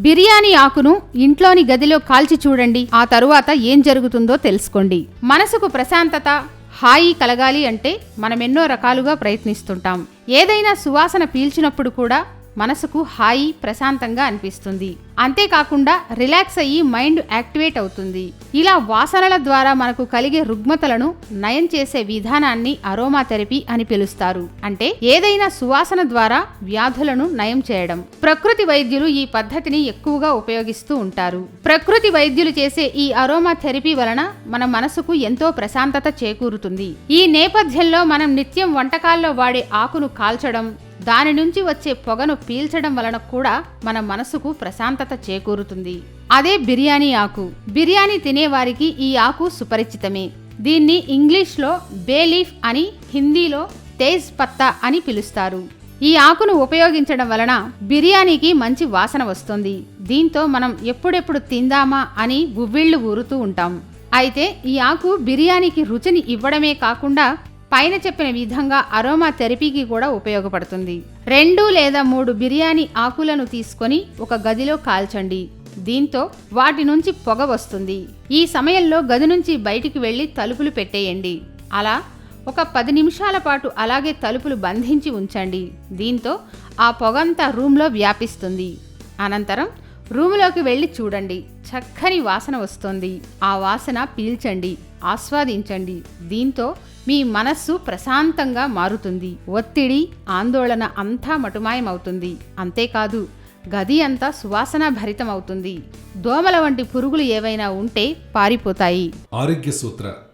బిర్యానీ ఆకును ఇంట్లోని గదిలో కాల్చి చూడండి. ఆ తరువాత ఏం జరుగుతుందో తెలుసుకోండి. మనసుకు ప్రశాంతత హాయి కలగాలి అంటే మనం ఎన్నో రకాలుగా ప్రయత్నిస్తుంటాం. ఏదైనా సువాసన పీల్చినప్పుడు కూడా మనసుకు హాయి ప్రశాంతంగా అనిపిస్తుంది. అంతేకాకుండా రిలాక్స్ అయ్యి మైండ్ యాక్టివేట్ అవుతుంది. ఇలా వాసనల ద్వారా మనకు కలిగే రుగ్మతలను నయం చేసే విధానాన్ని అరోమా థెరపీ అని పిలుస్తారు. అంటే ఏదైనా సువాసన ద్వారా వ్యాధులను నయం చేయడం. ప్రకృతి వైద్యులు ఈ పద్ధతిని ఎక్కువగా ఉపయోగిస్తూ ఉంటారు. ప్రకృతి వైద్యులు చేసే ఈ అరోమా థెరపీ వలన మన మనసుకు ఎంతో ప్రశాంతత చేకూరుతుంది. ఈ నేపథ్యంలో మనం నిత్యం వంటకాల్లో వాడే ఆకును కాల్చడం దాని నుంచి వచ్చే పొగను పీల్చడం వలన కూడా మన మనసుకు ప్రశాంతత చేకూరుతుంది. అదే బిర్యానీ ఆకు. బిర్యానీ తినేవారికి ఈ ఆకు సుపరిచితమే. దీన్ని ఇంగ్లీష్లో బేలీఫ్ అని హిందీలో తేజ్ పత్తా అని పిలుస్తారు. ఈ ఆకును ఉపయోగించడం వలన బిర్యానీకి మంచి వాసన వస్తుంది. దీంతో మనం ఎప్పుడెప్పుడు తిందామా అని గువ్విళ్ళు ఊరుతూ ఉంటాం. అయితే ఈ ఆకు బిర్యానీకి రుచిని ఇవ్వడమే కాకుండా పైన చెప్పిన విధంగా అరోమా థెరపీకి కూడా ఉపయోగపడుతుంది. రెండు లేదా మూడు బిర్యానీ ఆకులను తీసుకొని ఒక గదిలో కాల్చండి. దీంతో వాటి నుంచి పొగ వస్తుంది. ఈ సమయంలో గది నుంచి బయటికి వెళ్ళి తలుపులు పెట్టేయండి. అలా ఒక పది నిమిషాల పాటు అలాగే తలుపులు బంధించి ఉంచండి. దీంతో ఆ పొగంతా రూమ్లో వ్యాపిస్తుంది. అనంతరం రూములోకి వెళ్ళి చూడండి. చక్కని వాసన వస్తుంది. ఆ వాసన పీల్చండి ఆస్వాదించండి. దీంతో మీ మనస్సు ప్రశాంతంగా మారుతుంది. ఒత్తిడి ఆందోళన అంతా మటుమాయమవుతుంది. అంతేకాదు గది అంతా సువాసన భరితమవుతుంది. దోమల వంటి పురుగులు ఏవైనా ఉంటే పారిపోతాయి. ఆరోగ్య సూత్ర.